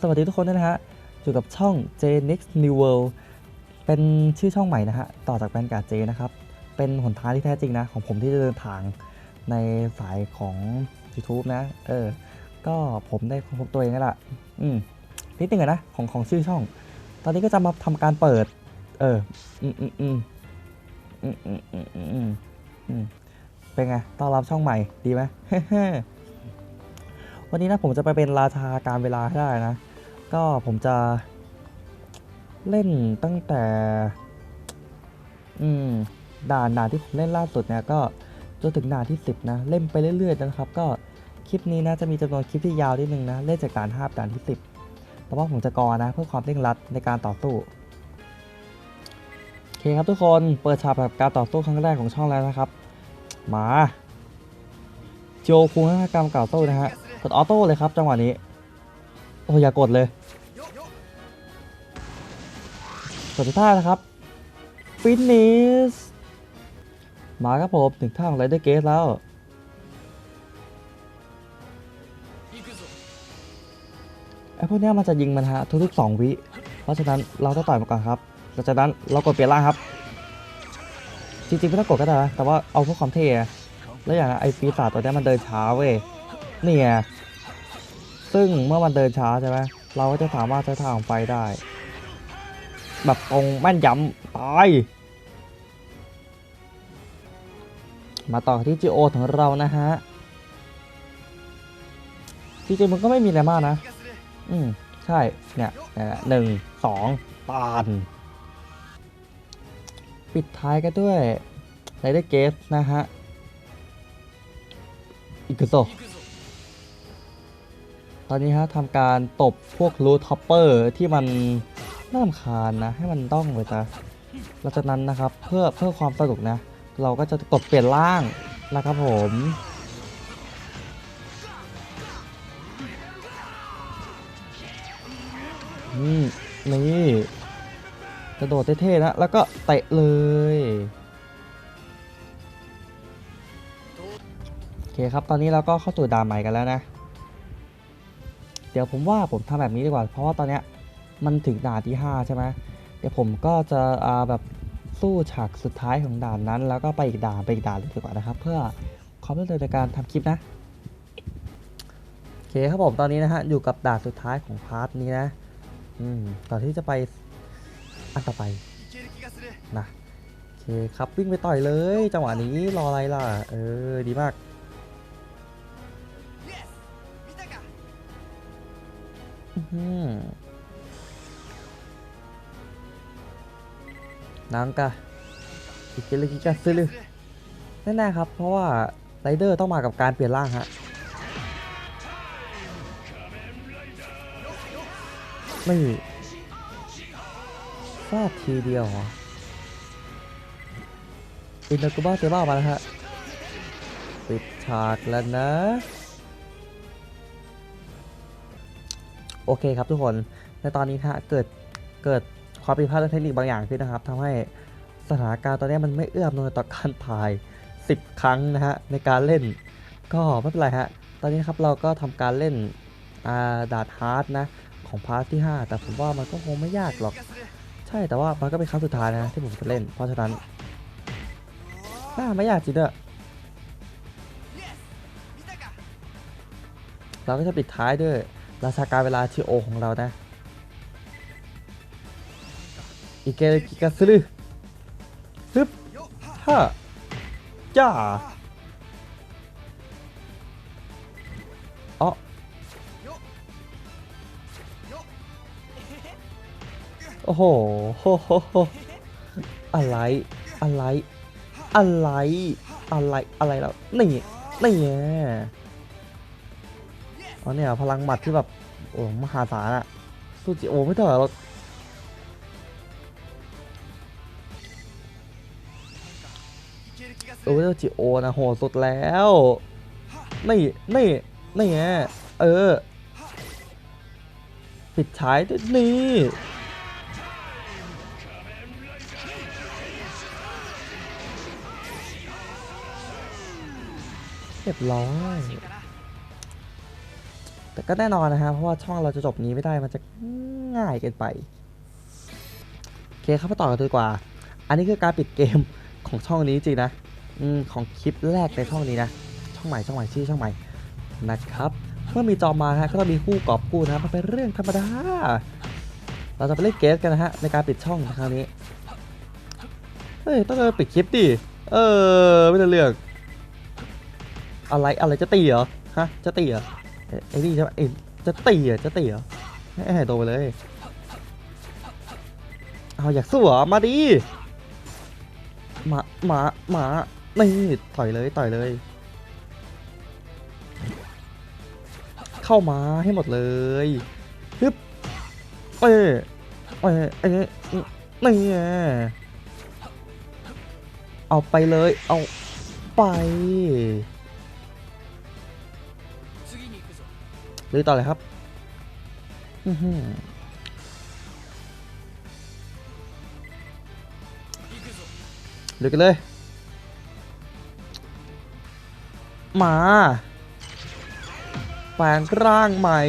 สวัสดีทุกคนด้วยนะฮะ อยู่กับช่อง J Next New World เป็นชื่อช่องใหม่นะฮะ ต่อจากแบรนด์การ์ด J นะครับ เป็นหนทางที่แท้จริงนะ ของผมที่จะเดินทางในสายของ YouTube นะ เออ ก็ผมได้ค้นพบตัวเองแล้วล่ะ อืม นิดนึงนะ ของของชื่อช่อง ตอนนี้ก็จะมาทำการเปิด เออ อืมอืมอืมอืมอืมอืมอืมอืมอืมเป็นไง ต้อนรับช่องใหม่ ดีไหมวันนี้นะผมจะไปเป็นราชาการเวลาให้ได้นะ ก็ผมจะเล่นตั้งแต่ อืมด่านด่านที่ผมเล่นล่าสุดเนี่ยก็จนถึงด่านที่ 10 นะ เล่นไปเรื่อยๆนะครับ ก็คลิปนี้นะจะมีจำนวนคลิปที่ยาวนิดนึงนะ เล่นจากด่าน5ด่านที่ 10 แต่ว่าผมจะกอนะ เพื่อความเร่งรัดในการต่อสู้โอเคครับทุกคนเปิดฉากแบบการต่อสู้ครั้งแรกของช่องแล้วนะครับ มาโจคุงห้ากรรมกล่าโต้นะฮะกดออโต้เลยครับจังหวะนี้ โอ้อย่ากดเลย กดท่านะครับ ฟินนิส มาครับผม ถึงท่าของไรเดอร์เกสแล้ว ไอ้พวกเนี้ยมันจะยิงมันฮะทุกๆ 2 วิ เพราะฉะนั้นเราต้องต่อยมันก่อนครับหลังจากนั้นเรากดเปลี่ยนร่างครับ จริงๆไม่ต้องกดก็ได้นะแต่ว่าเอาเพื่อความเท่แล้วอย่างไอ้ปีศาจตัวนี้มันเดินช้าเว้ยนี่ไง ซึ่งเมื่อมันเดินช้าใช่ไหมเราก็จะสามารถใช้ทางของไฟได้ แบบตรงแม่นยำตายมาต่อที่จีโอของเรานะฮะจริงๆมันก็ไม่มีอะไรมากนะ อืม ใช่ เนี่ยเนี่ยหนึ่ง สองปาน ปิดท้ายกันด้วยไรเดอร์เกสนะฮะ อิกุโซ ตอนนี้ฮะทำการตบพวกรูท็อปเปอร์ที่มันน่ารำคาญนะ ให้มันต้องไปจ้ะหลังจากนั้นนะครับเพื่อเพื่อความสนุกนะ เราก็จะกดเปลี่ยนร่างนะครับผมอืมนี่กระโดดเท่ๆนะ แล้วก็เตะเลย โอเคครับ ตอนนี้เราก็เข้าสู่ดาใหม่กันแล้วนะ ดี๋ยวผมว่าผมทำแบบนี้ดีกว่า เพราะว่าตอนเนี้ยมันถึงด่านที่ 5 ใช่ไหมเดี๋ยวผมก็จะอ่าแบบสู้ฉากสุดท้ายของด่านนั้น แล้วก็ไปอีกด่านไปอีกด่านดีกว่านะครับ เพื่อความรวดเร็วในการทำคลิปนะโอเคครับผมตอนนี้นะฮะอยู่กับด่านสุดท้ายของพาร์ทนี้นะอืมก่อนที่จะไปอันต่อไปนะโอเคครับวิ่งไปต่อยเลย จังหวะนี้รออะไรล่ะ เออดีมาก นังกะอิเลิกิกาซึลึแน่ๆครับ เพราะว่าไรเดอร์ต้องมากับการเปลี่ยนร่างฮะ ไม่ฟาดทีเดียวเหรออินเตอร์กูบ้าเซบ้ามาแล้วฮะปิดฉากแล้วนะ โอเคครับทุกคน ในตอนนี้ฮะเกิดเกิดความผิดพลาดทางเทคนิคบางอย่างขึ้นนะครับทำให้สถานการณ์ตอนนี้มันไม่เอื้อมหนวยต่อการถ่าย 10 ครั้งนะฮะในการเล่น ก็ไม่เป็นไรฮะ ตอนนี้ครับเราก็ทำการเล่นดาดฮาร์ดนะของพาร์ทที่ 5 แต่ผมว่ามันก็คงไม่ยากหรอก ใช่แต่ว่ามันก็เป็นครั้งสุดท้ายนะที่ผมจะเล่น เพราะฉะนั้นน่าไม่ยากจริงด้วยเราก็จะปิดท้ายด้วย ราชาการเวลาทีโอของเรานะอิเกริกิกาซึรุฮึบฮ่าจ้าอ๋อโอ้โหโหโหโหอะไร อะไร อะไร อะไร อะไรแล้วนี่นี่ไง อ๋อเนี่ยพลังหมัดที่แบบโอ้มหาศาลอะสู้จิโอไม่เท่าไหร่หรอกโอ้เจ้าจิโอนะโหสุดแล้วนี่นี่นี่ไงเออปิดท้ายด้วยนี่เรียบร้อย แต่ก็แน่นอนนะฮะเพราะว่าช่องเราจะจบงี้ไม่ได้มันจะง่ายเกินไปโอเคครับมาต่อกันดีกว่า อันนี้คือการปิดเกมของช่องนี้จริงนะอของคลิปแรกในช่องนี้นะช่องใหม่ช่องใหม่ชื่อช่องใหม่นะครับเมื่อมีจอมาฮะก็ต้องมีคู่กอบกู้นะมันเป็นเรื่องธรรมดาเราจะไปเล่นเกมกันนะฮะในการปิดช่องในครั้งนี้เฮ้ยต้องไปปิดคลิปดิเออไม่ได้เรื่องอะไรอะไรจะตีเหรอฮะจะตีเหรอ ไอ้นี่ใช่ไหมเอ้จะตีเหรอจะตีเหรอให้โดนไปเลยเอาอยากสู้เหรอมาดิหมาหมาหมานี่ต่อยเลยต่อยเลย เข้ามาให้หมดเลยฮึบเอ้ยเอ้ยเอ้ยนี่เอาไปเลยเอาไป หรือต่อเลยครับอื้อหือหรือกันเลย มาแปลงร่างใหม่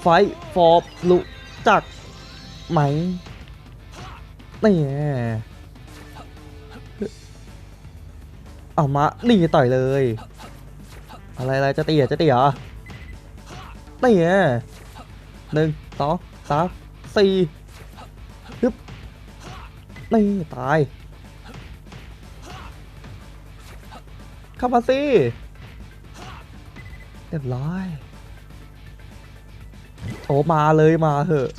ไฟฟอร์รู้จักไหมนี่ เอามานี่ต่อยเลย อะไรอะไรจะตีเหรอจะตีเหรอนี่ไงหนึ่งสองสามสี่ฮึบนี่ตายเข้ามาสิเรียบร้อยโอ้มาเลยมาเหอะ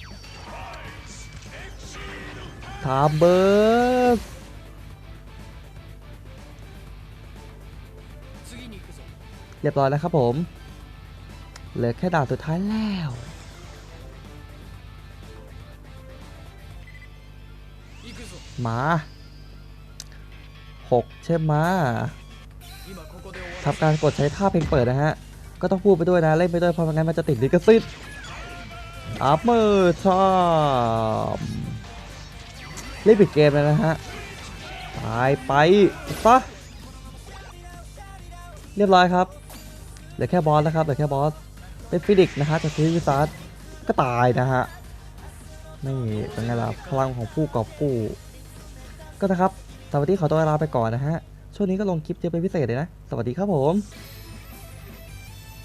ทามเบิร์ก เรียบร้อยแล้วครับผม เหลือแค่ด่านสุดท้ายแล้ว มาหกใช่ไหมทำการกดใช้ท่าเพลงเปิดนะฮะ ก็ต้องพูดไปด้วยนะ เล่นไปด้วยเพราะไม่งั้นมันจะติดลิขสิทธิ์อัพเมอร์ชอมรีบปิดเกมเลยนะฮะตายไปซะเรียบร้อยครับ เหลือแค่บอสแล้วครับเหลือแค่บอสเป็นฟิลิกนะฮะจากทีวิซาร์ดก็ตายนะฮะนี่เป็นไงล่ะพลังของผู้กอบกู้ก็นะครับสวัสดีขอตัวลาไปก่อนนะฮะช่วงนี้ก็ลงคลิปเยอะเป็นพิเศษเลยนะ สวัสดีครับผม